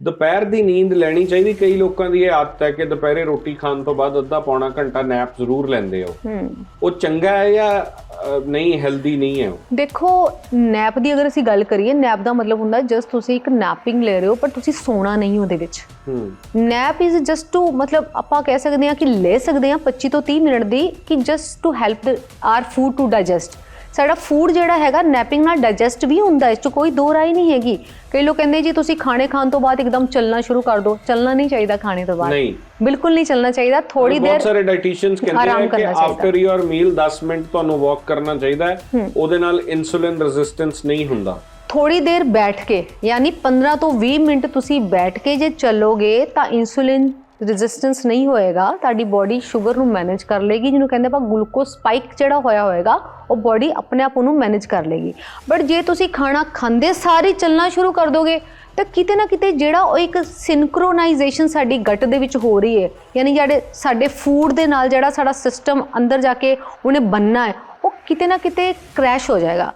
ਦੁਪਹਿਰ ਦੀ ਨੀਂਦ ਲੈਣੀ ਚਾਹੀਦੀ। ਕਈ ਲੋਕਾਂ ਦੀ ਇਹ ਆਦਤ ਹੈ ਕਿ ਦੁਪਹਿਰੇ ਰੋਟੀ ਖਾਣ ਤੋਂ ਬਾਅਦ ਅੱਧਾ ਪੌਣਾ ਘੰਟਾ ਨੈਪ ਜ਼ਰੂਰ ਲੈਂਦੇ ਹੋ। ਉਹ ਚੰਗਾ ਹੈ ਜਾਂ ਨਹੀਂ ਹੈਲਦੀ ਨਹੀਂ ਹੈ ਦੇਖੋ ਨੈਪ ਦੀ ਅਗਰ ਅਸੀਂ ਗੱਲ ਕਰੀਏ ਨੈਪ ਦਾ ਮਤਲਬ ਹੁੰਦਾ ਜਸਟ ਤੁਸੀਂ ਇੱਕ ਨੈਪਿੰਗ ਲੈ ਰਹੇ ਹੋ ਪਰ ਤੁਸੀਂ ਸੋਣਾ ਨਹੀਂ ਉਹਦੇ ਵਿੱਚ। ਨੈਪ ਇਜ਼ ਜਸਟ ਟੂ ਮਤਲਬ ਆਪਾਂ ਕਹਿ ਸਕਦੇ ਹਾਂ ਕਿ ਲੈ ਸਕਦੇ ਹਾਂ 25 ਤੋਂ 30 ਮਿੰਟ ਦੀ ਕਿ just to help our food to digest ਸਾਡਾ ਫੂਡ ਜਿਹੜਾ ਹੈਗਾ ਨੈਪਿੰਗ ਨਾਲ ਡਾਈਜੈਸਟ ਵੀ ਹੁੰਦਾ ਇਸ 'ਚ ਕੋਈ ਦੋ ਰਾਏ ਨਹੀਂ ਹੈਗੀ। ਕਈ ਲੋਕ ਕਹਿੰਦੇ ਜੀ ਤੁਸੀਂ ਖਾਣੇ ਖਾਣ ਤੋਂ ਬਾਅਦ ਇੱਕਦਮ ਚੱਲਣਾ ਸ਼ੁਰੂ ਕਰ ਦਿਓ। ਚੱਲਣਾ ਨਹੀਂ ਚਾਹੀਦਾ ਖਾਣੇ ਤੋਂ ਬਾਅਦ। ਨਹੀਂ। ਬਿਲਕੁਲ ਨਹੀਂ ਚੱਲਣਾ ਚਾਹੀਦਾ। ਥੋੜੀ ਬਹੁਤ ਦੇਰ ਸਾਰੇ ਡਾਈਟੀਸ਼ੀਅਨਸ ਕਹਿੰਦੇ ਆ ਕਿ। ਆਫਟਰ ਯੋਰ ਮੀਲ 10 ਮਿੰਟ ਤੁਹਾਨੂੰ ਵਾਕ ਕਰਨਾ ਚਾਹੀਦਾ ਹੈ। ਉਹਦੇ ਨਾਲ ਇਨਸੂਲਿਨ ਰੈਜ਼ਿਸਟੈਂਸ ਨਹੀਂ ਹੁੰਦਾ। ਥੋੜੀ ਦੇਰ ਬੈਠ ਕੇ ਯਾਨੀ 15 ਤੋਂ 20 ਮਿੰਟ ਤੁਸੀਂ ਬੈਠ ਕੇ ਜੇ ਚੱਲੋਗੇ ਤਾਂ ਇਨਸੂਲਿਨ ਰੈਜ਼ਿਸਟੈਂਸ ਨਹੀਂ ਹੋਏਗਾ, ਤੁਹਾਡੀ ਬਾਡੀ ਸ਼ੂਗਰ ਨੂੰ ਮੈਨੇਜ ਕਰ ਲੇਗੀ ਜਿਹਨੂੰ ਕਹਿੰਦੇ ਆਪਾਂ ਗਲੂਕੋਜ਼ ਸਪਾਈਕ ਜਿਹੜਾ ਹੋਇਆ ਹੋਏਗਾ, ਉਹ ਬਾਡੀ ਆਪਣੇ ਆਪ ਉਹਨੂੰ ਮੈਨੇਜ ਕਰ ਲੇਗੀ ਬਟ ਜੇ ਤੁਸੀਂ ਖਾਣਾ ਖਾਂਦੇ ਸਾਰੀ ਚੱਲਣਾ ਸ਼ੁਰੂ ਕਰ ਦੋਗੇ, ਤਾਂ ਕਿਤੇ ਨਾ ਕਿਤੇ ਜਿਹੜਾ ਉਹ ਇੱਕ ਸਿੰਕਰੋਨਾਈਜੇਸ਼ਨ ਸਾਡੀ ਗਟ ਦੇ ਵਿੱਚ ਹੋ ਰਹੀ ਹੈ, ਯਾਨੀ ਜਿਹੜੇ ਸਾਡੇ ਫੂਡ ਦੇ ਨਾਲ ਜਿਹੜਾ ਸਾਡਾ ਸਿਸਟਮ ਅੰਦਰ ਜਾ ਕੇ ਉਹਨੇ ਬੰਨਣਾ ਹੈ, ਉਹ ਕਿਤੇ ਨਾ ਕਿਤੇ ਕ੍ਰੈਸ਼ ਹੋ ਜਾਏਗਾ।